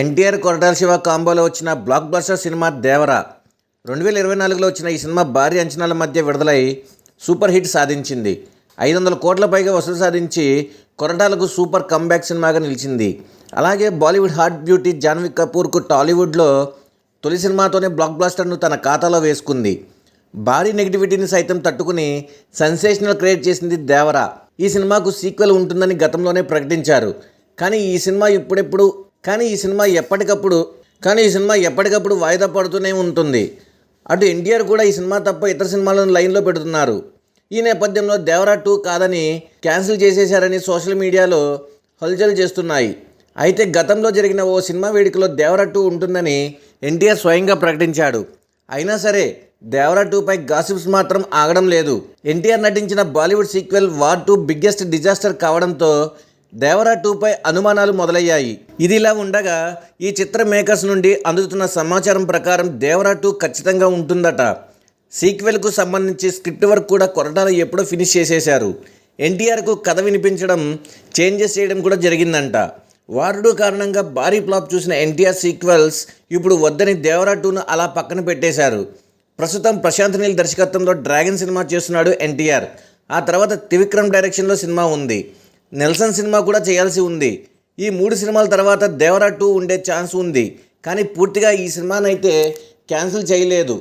ఎన్టీఆర్ కొరటాల శివ కాంబోలో వచ్చిన block buster cinema Devara. రెండు వేల ఇరవై నాలుగులో వచ్చిన ఈ సినిమా భారీ అంచనాల మధ్య విడుదలై సూపర్ హిట్ సాధించింది. ఐదు వందల కోట్ల పైగా వసూలు సాధించి కొరటాలకు సూపర్ కంబ్యాక్ సినిమాగా నిలిచింది. అలాగే బాలీవుడ్ హాట్ బ్యూటీ జాన్వీ కపూర్కు టాలీవుడ్లో తొలి సినిమాతోనే బ్లాక్ బ్లాస్టర్ను తన ఖాతాలో వేసుకుంది. భారీ నెగిటివిటీని సైతం తట్టుకుని సెన్సేషనల్ క్రియేట్ చేసింది దేవరా. ఈ సినిమాకు సీక్వెల్ ఉంటుందని గతంలోనే ప్రకటించారు. కానీ ఈ సినిమా ఇప్పుడెప్పుడు కానీ ఈ సినిమా ఎప్పటికప్పుడు కానీ ఈ సినిమా ఎప్పటికప్పుడు వాయిదా పడుతూనే ఉంటుంది. అటు ఎన్టీఆర్ కూడా ఈ సినిమా తప్ప ఇతర సినిమాలను లైన్లో పెడుతున్నారు. ఈ నేపథ్యంలో దేవరా టూ కాదని క్యాన్సిల్ చేసేశారని సోషల్ మీడియాలో హల్చల్ చేస్తున్నాయి. అయితే గతంలో జరిగిన ఓ సినిమా వేడుకలో దేవరా టూ ఉంటుందని ఎన్టీఆర్ స్వయంగా ప్రకటించాడు. అయినా సరే దేవరా టూపై గాసిప్స్ మాత్రం ఆగడం లేదు. ఎన్టీఆర్ నటించిన Bollywood sequel war two biggest disaster కావడంతో దేవరా టూపై అనుమానాలు మొదలయ్యాయి. ఇదిలా ఉండగా ఈ చిత్ర మేకర్స్ నుండి అందుతున్న సమాచారం ప్రకారం దేవరా టూ ఖచ్చితంగా ఉంటుందట. సీక్వెల్కు సంబంధించి స్క్రిప్ట్ వర్క్ కూడా కొరటాల ఎప్పుడో ఫినిష్ చేసేశారు. ఎన్టీఆర్కు కథ వినిపించడం చేంజెస్ చేయడం కూడా జరిగిందంట. వారుడు కారణంగా భారీ ఫ్లాప్ చూసిన ఎన్టీఆర్ సీక్వెల్స్ ఇప్పుడు వద్దని దేవరా టూను అలా పక్కన పెట్టేశారు. ప్రస్తుతం ప్రశాంత్ నీల్ దర్శకత్వంలో డ్రాగన్ సినిమా చేస్తున్నాడు ఎన్టీఆర్. ఆ తర్వాత త్రివిక్రమ్ డైరెక్షన్లో సినిమా ఉంది. నెల్సన్ సినిమా కూడా చేయాల్సి ఉంది. ఈ మూడు సినిమాల తర్వాత దేవరా టూ ఉండే ఛాన్స్ ఉంది. కానీ పూర్తిగా ఈ సినిమానైతే క్యాన్సిల్ చేయలేదు.